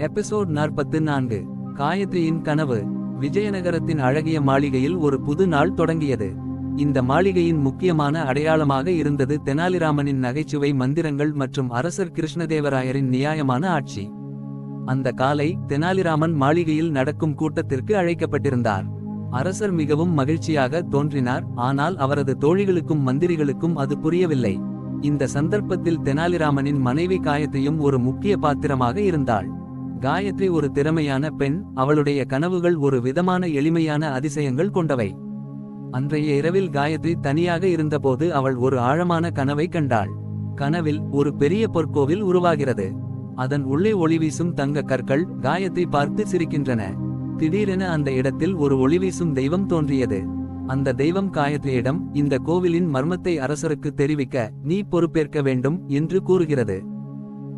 Episode நாற்பத்து நான்கு காயத்ரியின் கனவு. விஜயநகரத்தின் அழகிய மாளிகையில் ஒரு புது நாள் தொடங்கியது. இந்த மாளிகையின் முக்கியமான அடையாளமாக இருந்தது தெனாலிராமனின் நகைச்சுவை மந்திரங்கள் மற்றும் அரசர் கிருஷ்ணதேவராயரின் நியாயமான ஆட்சி. அந்த காலை தெனாலிராமன் மாளிகையில் நடக்கும் கூட்டத்திற்கு அழைக்கப்பட்டிருந்தார். அரசர் மிகவும் மகிழ்ச்சியாக தோன்றினார் ஆனால் அவரது தோழிகளுக்கும் மந்திரிகளுக்கும் அது புரியவில்லை. இந்த சந்தர்ப்பத்தில் தெனாலிராமனின் மனைவி காயத்தையும் ஒரு முக்கிய பாத்திரமாக இருந்தாள். காயத்ரி ஒரு திறமையான பெண் அவளுடைய கனவுகள் ஒரு விதமான எளிமையான அதிசயங்கள் கொண்டவை. அன்றைய இரவில் காயத்ரி தனியாக இருந்தபோது அவள் ஒரு ஆழமான கனவை கண்டாள். கனவில் ஒரு பெரிய பொற்கோவில் உருவாகிறது. அதன் உள்ளே ஒளிவீசும் தங்க கற்கள் காயத்தை பார்த்து சிரிக்கின்றன. திடீரென அந்த இடத்தில் ஒரு ஒளிவீசும் தெய்வம் தோன்றியது. அந்த தெய்வம் காயத்ரியிடம் இந்த கோவிலின் மர்மத்தை அரசருக்கு தெரிவிக்க நீ பொறுப்பேற்க வேண்டும் என்று கூறுகிறது.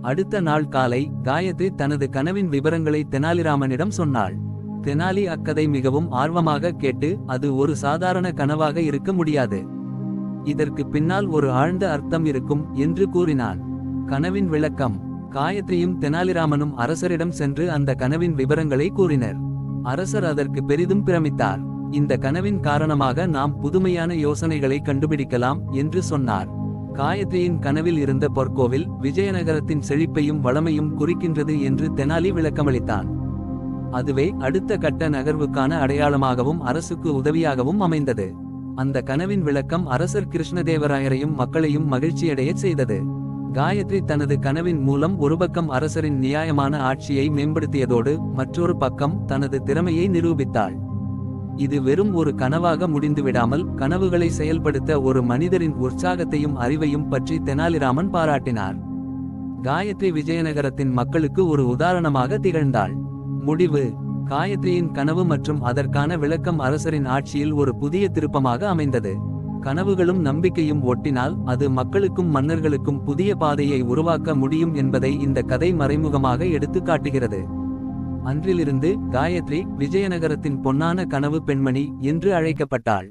அடுத்த நாள் காலை காயத்ரி தனது கனவின் விவரங்களை தெனாலிராமனிடம் சொன்னாள். தெனாலி அக்கதை மிகவும் ஆர்வமாக கேட்டு அது ஒரு சாதாரண கனவாக இருக்க முடியாது. இதற்கு பின்னால் ஒரு ஆழ்ந்த அர்த்தம் இருக்கும் என்று கூறினான். கனவின் விளக்கம். காயத்ரியும் தெனாலிராமனும் அரசரிடம் சென்று அந்த கனவின் விவரங்களை கூறினர். அரசர் அதற்கு பெரிதும் பிரமித்தார். இந்த கனவின் காரணமாக நாம் புதுமையான யோசனைகளை கண்டுபிடிக்கலாம் என்று சொன்னார். காயத்ரியின் கனவில் இருந்த பொற்கோவில் விஜயநகரத்தின் செழிப்பையும் வளமையும் குறிக்கின்றது என்று தெனாலி விளக்கமளித்தான். அதுவே அடுத்த கட்ட நகர்வுக்கான அடையாளமாகவும் அரசுக்கு உதவியாகவும் அமைந்தது. அந்த கனவின் விளக்கம் அரசர் கிருஷ்ணதேவராயரையும் மக்களையும் மகிழ்ச்சியடையச் செய்தது. காயத்ரி தனது கனவின் மூலம் ஒரு பக்கம் அரசரின் நியாயமான ஆட்சியை மேம்படுத்தியதோடு மற்றொரு பக்கம் தனது திறமையை நிரூபித்தாள். இது வெறும் ஒரு கனவாக முடிந்துவிடாமல் கனவுகளை செயல்படுத்த ஒரு மனிதரின் உற்சாகத்தையும் அறிவையும் பற்றி தெனாலிராமன் பாராட்டினார். காயத்ரி விஜயநகரத்தின் மக்களுக்கு ஒரு உதாரணமாக திகழ்ந்தாள். முடிவு காயத்ரியின் கனவு மற்றும் அதற்கான விளக்கம் அரசரின் ஆட்சியில் ஒரு புதிய திருப்பமாக அமைந்தது. கனவுகளும் நம்பிக்கையும் ஒட்டினால் அது மக்களுக்கும் மன்னர்களுக்கும் புதிய பாதையை உருவாக்க முடியும் என்பதை இந்த கதை மறைமுகமாக எடுத்துக் காட்டுகிறது அன்றிலிருந்து காயத்ரி விஜயநகரத்தின் பொன்னான கனவு பெண்மணி என்று அழைக்கப்பட்டாள்.